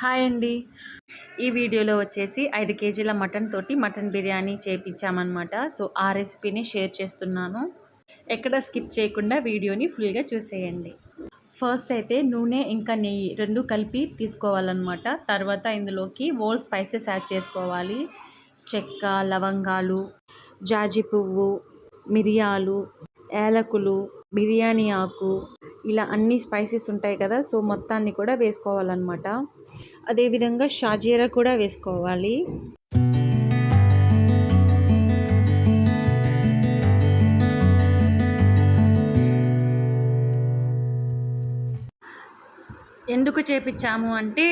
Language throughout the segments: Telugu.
హాయ్ అండి. ఈ వీడియోలో వచ్చేసి ఐదు కేజీల మటన్ తోటి మటన్ బిర్యానీ చేయించామన్నమాట సో ఆ రెసిపీని షేర్ చేస్తున్నాను. ఎక్కడ స్కిప్ చేయకుండా వీడియోని ఫుల్గా చూసేయండి. ఫస్ట్ అయితే నూనె ఇంకా నెయ్యి రెండు కలిపి తీసుకోవాలన్నమాట. తర్వాత ఇందులోకి ఓల్ స్పైసెస్ యాడ్ చేసుకోవాలి. చెక్క లవంగాలు జాజి పువ్వు మిరియాలు ఏలకులు బిర్యానీ ఆకు ఇలా అన్ని స్పైసెస్ ఉంటాయి కదా సో మొత్తాన్ని కూడా వేసుకోవాలన్నమాట. అదేవిధంగా షాజీరా కూడా వేసుకోవాలి. ఎందుకు చేపించాము అంటే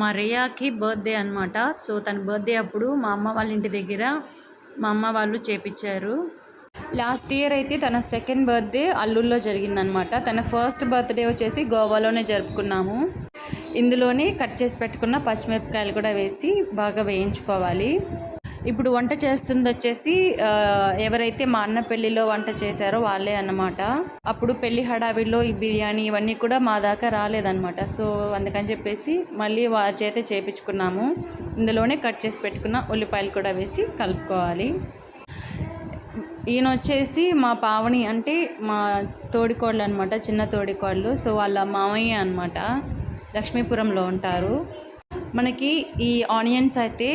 మా రియాకి బర్త్డే అనమాట సో తన బర్త్డే అప్పుడు మా అమ్మ వాళ్ళ ఇంటి దగ్గర మా అమ్మ వాళ్ళు చేపించారు. లాస్ట్ ఇయర్ అయితే తన సెకండ్ బర్త్డే అల్లూరులో జరిగిందనమాట తన ఫస్ట్ బర్త్డే వచ్చేసి గోవాలోనే జరుపుకున్నాము. ఇందులోనే కట్ చేసి పెట్టుకున్న పచ్చిమిరపకాయలు కూడా వేసి బాగా వేయించుకోవాలి. ఇప్పుడు వంట చేస్తుంది వచ్చేసి ఎవరైతే మా అన్న పెళ్ళిలో వంట చేశారో వాళ్ళే అన్నమాట. అప్పుడు పెళ్ళి హడావిడిలో ఈ బిర్యానీ ఇవన్నీ కూడా మా దాకా రాలేదన్నమాట. సో అందుకని చెప్పేసి మళ్ళీ వారి చేత చేపించుకున్నాము. ఇందులోనే కట్ చేసి పెట్టుకున్న ఉల్లిపాయలు కూడా వేసి కలుపుకోవాలి. ఈయన వచ్చేసి మా పావని అంటే మా తోడికోళ్ళు అనమాట చిన్న తోడికోళ్ళు. సో వాళ్ళ మామయ్య అనమాట లక్ష్మీపురంలో ఉంటారు. మనకి ఈ ఆనియన్స్ అయితే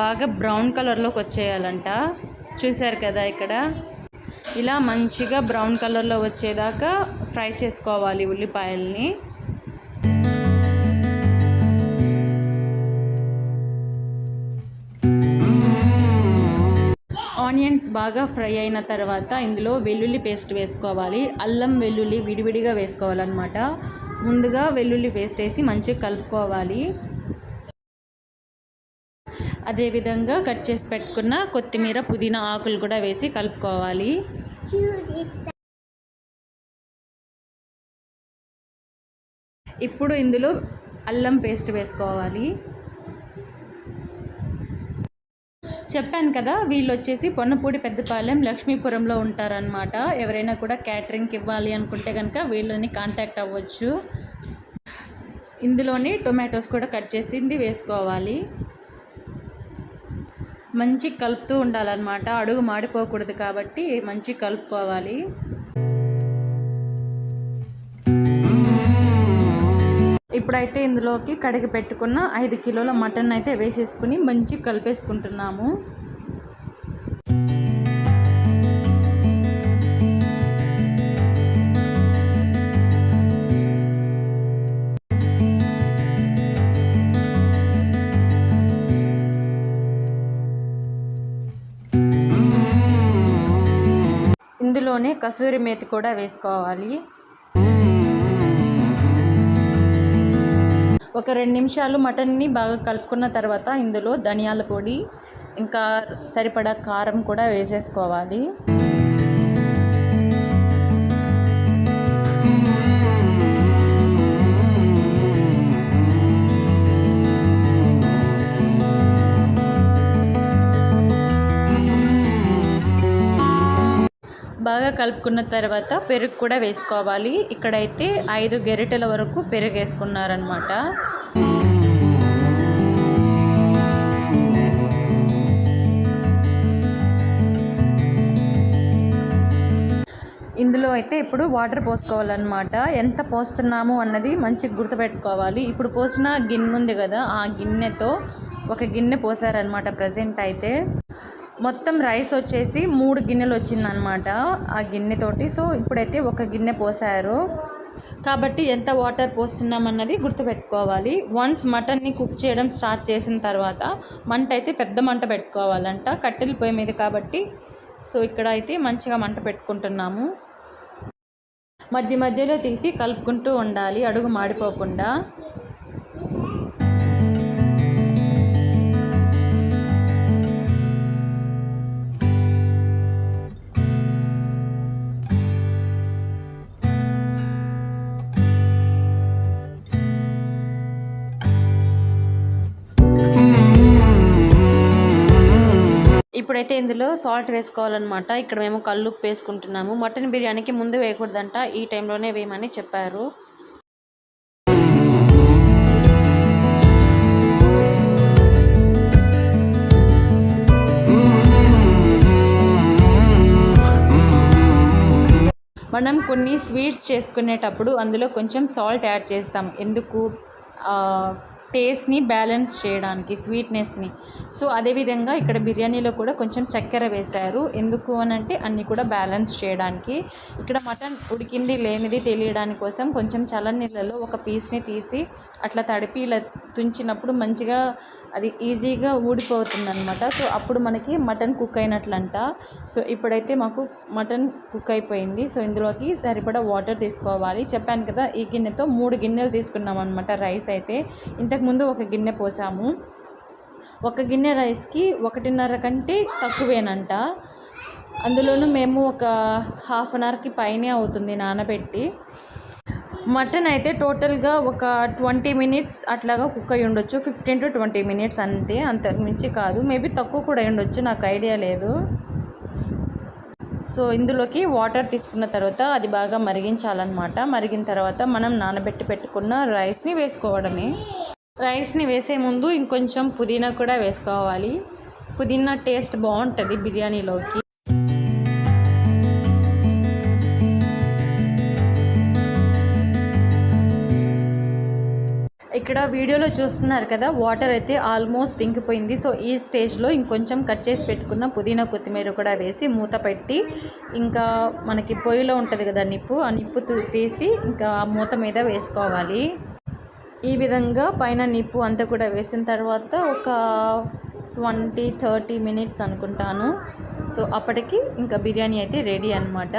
బాగా బ్రౌన్ కలర్లోకి వచ్చేయాలంట. చూశారు కదా ఇక్కడ? ఇలా మంచిగా బ్రౌన్ కలర్లో వచ్చేదాకా ఫ్రై చేసుకోవాలి ఉల్లిపాయల్ని. ఆనియన్స్ బాగా ఫ్రై అయిన తర్వాత ఇందులో వెల్లుల్లి పేస్ట్ వేసుకోవాలి. అల్లం వెల్లుల్లి విడివిడిగా వేసుకోవాలన్నమాట. ముందుగా వెల్లుల్లి పేస్ట్ వేసి మంచిగా కలుపుకోవాలి. అదేవిధంగా కట్ చేసి పెట్టుకున్న కొత్తిమీర పుదీనా ఆకులు కూడా వేసి కలుపుకోవాలి. ఇప్పుడు ఇందులో అల్లం పేస్ట్ వేసుకోవాలి. చెప్పాను కదా వీళ్ళు వచ్చేసి పొన్నపూడి పెద్దపాలెం లక్ష్మీపురంలో ఉంటారనమాట ఎవరైనా కూడా క్యాటరింగ్కి ఇవ్వాలి అనుకుంటే కనుక వీళ్ళని కాంటాక్ట్ అవ్వచ్చు. ఇందులోనే టొమాటోస్ కూడా కట్ చేసింది వేసుకోవాలి. మంచి కలుపుతూ ఉండాలన్నమాట. అడుగు మాడిపోకూడదు కాబట్టి మంచి కలుపుకోవాలి. ఇప్పుడైతే ఇందులోకి కడిగి పెట్టుకున్న ఐదు కిలోల మటన్ అయితే వేసేసుకుని మంచి కలిపేసుకుంటున్నాము. ఇందులోనే కసూరి మేతి కూడా వేసుకోవాలి. ఒక రెండు నిమిషాలు మటన్ని బాగా కలుపుకున్న తర్వాత ఇందులో ధనియాల పొడి ఇంకా సరిపడా కారం కూడా వేసేసుకోవాలి. బాగా కలుపుకున్న తర్వాత పెరుగు కూడా వేసుకోవాలి. ఇక్కడైతే ఐదు గెరిటెల వరకు పెరుగు వేసుకున్నారనమాట ఇందులో అయితే ఇప్పుడు వాటర్ పోసుకోవాలన్నమాట. ఎంత పోస్తున్నాము అన్నది మంచిగా గుర్తుపెట్టుకోవాలి. ఇప్పుడు పోసిన గిన్నె ఉంది కదా ఆ గిన్నెతో ఒక గిన్నె పోసారనమాట ప్రజెంట్ అయితే. మొత్తం రైస్ వచ్చేసి మూడు గిన్నెలు వచ్చిందనమాట ఆ గిన్నెతోటి. సో ఇప్పుడైతే ఒక గిన్నె పోసారు. కాబట్టి ఎంత వాటర్ పోస్తున్నామన్నది గుర్తుపెట్టుకోవాలి. వన్స్ మటన్ని కుక్ చేయడం స్టార్ట్ చేసిన తర్వాత మంట అయితే పెద్ద మంట పెట్టుకోవాలంట. కట్టెల పొయ్యి మీద కాబట్టి. సో ఇక్కడ అయితే మంచిగా మంట పెట్టుకుంటున్నాము. మధ్య మధ్యలో తీసి కలుపుకుంటూ ఉండాలి. అడుగు మాడిపోకుండా. ఇప్పుడైతే ఇందులో సాల్ట్ వేసుకోవాలన్నమాట. ఇక్కడ మేము కల్లుప్పు వేసుకుంటున్నాము. మటన్ బిర్యానీకి ముందు వేయకూడదంట. ఈ టైంలోనే వేయమని చెప్పారు. మనం కొన్ని స్వీట్స్ చేసుకునేటప్పుడు అందులో కొంచెం సాల్ట్ యాడ్ చేస్తాం. ఎందుకు? టేస్ట్ని బ్యాలెన్స్ చేయడానికి స్వీట్నెస్ని సో అదేవిధంగా ఇక్కడ బిర్యానీలో కూడా కొంచెం చక్కెర వేశారు. ఎందుకు అని అంటే అన్నీ కూడా బ్యాలెన్స్ చేయడానికి. ఇక్కడ మటన్ ఉడికింది లేనిది తెలియడానికి కోసం కొంచెం చల్ల నీళ్ళలో ఒక పీస్ని తీసి అట్లా తడిపి ఇలా తుంచినప్పుడు మంచిగా అది ఈజీగా ఊడిపోతుంది అనమాట సో అప్పుడు మనకి మటన్ కుక్ అయినట్లంట. సో ఇప్పుడైతే మాకు మటన్ కుక్ అయిపోయింది. సో ఇందులోకి సరిపడా వాటర్ తీసుకోవాలి. చెప్పాను కదా ఈ గిన్నెతో మూడు గిన్నెలు తీసుకున్నాం అనమాట రైస్ అయితే. ఇంతకుముందు ఒక గిన్నె పోసాము. ఒక గిన్నె రైస్కి ఒకటిన్నర కంటే తక్కువేనంట. అందులోనూ మేము ఒక హాఫ్ అన్ అవర్కి పైనే అవుతుంది నానబెట్టి. మటన్ అయితే టోటల్గా ఒక ట్వంటీ మినిట్స్ అట్లాగా కుక్ అయి ఉండొచ్చు. ఫిఫ్టీన్ టు ట్వంటీ మినిట్స్ అంతే. అంతకు మించి కాదు. మేబీ తక్కువ కూడా అయి ఉండొచ్చు. నాకు ఐడియా లేదు. సో ఇందులోకి వాటర్ తీసుకున్న తర్వాత అది బాగా మరిగించాలన్నమాట. మరిగిన తర్వాత మనం నానబెట్టి పెట్టుకున్న రైస్ని వేసుకోవడమే. రైస్ని వేసే ముందు ఇంకొంచెం పుదీనా కూడా వేసుకోవాలి. పుదీనా టేస్ట్ బాగుంటుంది బిర్యానీలోకి. ఇక్కడ వీడియోలో చూస్తున్నారు కదా వాటర్ అయితే ఆల్మోస్ట్ ఇంకిపోయింది. సో ఈ స్టేజ్లో ఇంకొంచెం కట్ చేసి పెట్టుకున్న పుదీనా కొత్తిమీర కూడా వేసి మూత పెట్టి ఇంకా మనకి పొయ్యిలో ఉంటుంది కదా నిప్పు ఆ నిప్పు తీసి ఇంకా ఆ మూత మీద వేసుకోవాలి. ఈ విధంగా పైన నిప్పు అంతా కూడా వేసిన తర్వాత ఒక ట్వంటీ థర్టీ మినిట్స్ అనుకుంటాను. సో అప్పటికి ఇంకా బిర్యానీ అయితే రెడీ అనమాట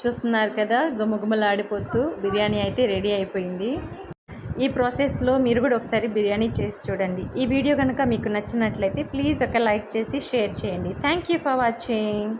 చూస్తున్నారు కదా గుమగుమలాడిపోతూ బిర్యానీ అయితే రెడీ అయిపోయింది. ఈ ప్రాసెస్లో మీరు కూడా ఒకసారి బిర్యానీ చేసి చూడండి. ఈ వీడియో కనుక మీకు నచ్చినట్లయితే ప్లీజ్ ఒక లైక్ చేసి షేర్ చేయండి. Thank you for watching.